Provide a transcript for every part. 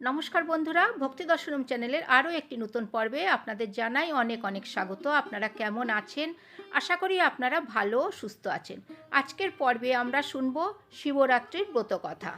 নমস্কার বন্ধুরা, ভক্তি দর্শনম চ্যানেলের আরও একটি নতুন পর্বে আপনাদের জানাই অনেক অনেক স্বাগত। আপনারা কেমন আছেন? আশা করি আপনারা ভালো সুস্থ আছেন। আজকের পর্বে আমরা শুনব শিবরাত্রির ব্রত কথা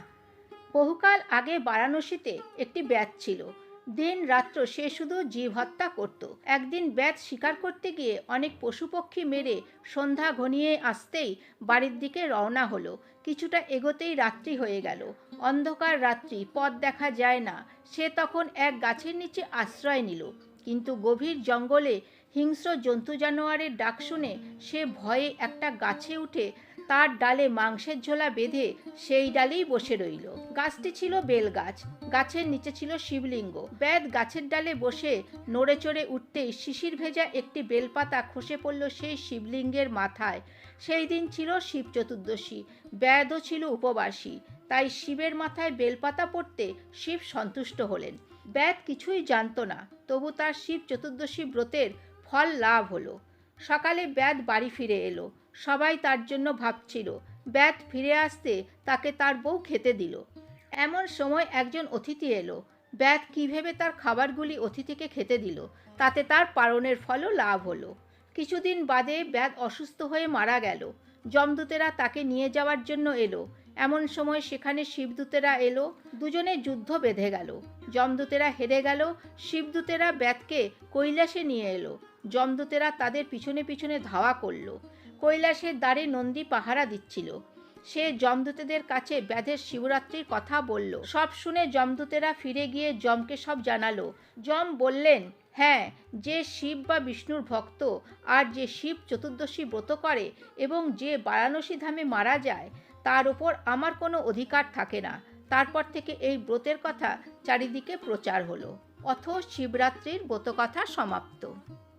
বহুকাল আগে বারাণসীতে একটি ব্যাচ ছিল। দিন রাত্র সে শুধু জীব হত্যা করত। একদিন ব্যাত শিকার করতে গিয়ে অনেক পশু পক্ষী মেরে সন্ধ্যা ঘনিয়ে আসতেই বাড়ির দিকে রওনা হলো। কিছুটা এগোতেই রাত্রি হয়ে গেল। অন্ধকার রাত্রি, পথ দেখা যায় না। সে তখন এক গাছের নিচে আশ্রয় নিল। কিন্তু গভীর জঙ্গলে হিংস্র জন্তু জানোয়ারের ডাক শুনে সে ভয়ে একটা গাছে উঠে তার ডালে মাংসের ঝোলা বেঁধে সেই ডালেই বসে রইল। গাছটি ছিল বেল গাছ, গাছের নিচে ছিল শিবলিঙ্গ। ব্যাদ গাছের ডালে বসে নড়ে চড়ে উঠতেই শিশির ভেজা একটি বেলপাতা খসে পড়ল সেই শিবলিঙ্গের মাথায়। সেই দিন ছিল শিব চতুর্দশী ব্যাদও ছিল উপবাসী, তাই শিবের মাথায় বেলপাতা পড়তে শিব সন্তুষ্ট হলেন। ব্যাদ কিছুই জানত না, তবু তার শিব চতুর্দশী ব্রতের ফল লাভ হলো। সকালে ব্যাদ বাড়ি ফিরে এলো। সবাই তার জন্য ভাবছিল। ব্যাদ ফিরে আসতে তাকে তার বউ খেতে দিল। এমন সময় একজন অতিথি এলো। ব্যাদ কী ভেবে তার খাবারগুলি অতিথিকে খেতে দিল, তাতে তার পালনের ফলও লাভ হলো। কিছুদিন বাদে ব্যাদ অসুস্থ হয়ে মারা গেল। যমদূতেরা তাকে নিয়ে যাওয়ার জন্য এলো। এমন সময় সেখানে শিবদূতেরা এলো। দুজনে যুদ্ধ বেঁধে গেল। যমদূতেরা হেরে গেল। শিবদূতেরা ব্যাতকে কৈলাসে নিয়ে এলো। যমদূতেরা তাদের পিছনে পিছনে ধাওয়া করল। কৈলাসের দ্বারে নন্দী পাহারা দিচ্ছিল। সে যমদূতেদের কাছে ব্যাধের শিবরাত্রির কথা বলল। সব শুনে যমদূতেরা ফিরে গিয়ে যমকে সব জানালো। যম বললেন হ্যাঁ যে শিব বা বিষ্ণুর ভক্ত আর যে শিব চতুর্দশী ব্রত করে এবং যে বারাণসী ধামে মারা যায়, তার ওপর আমার কোনো অধিকার থাকে না। তারপর থেকে এই ব্রতের কথা চারিদিকে প্রচার হলো। অথ শিবরাত্রির ব্রতকথা সমাপ্ত।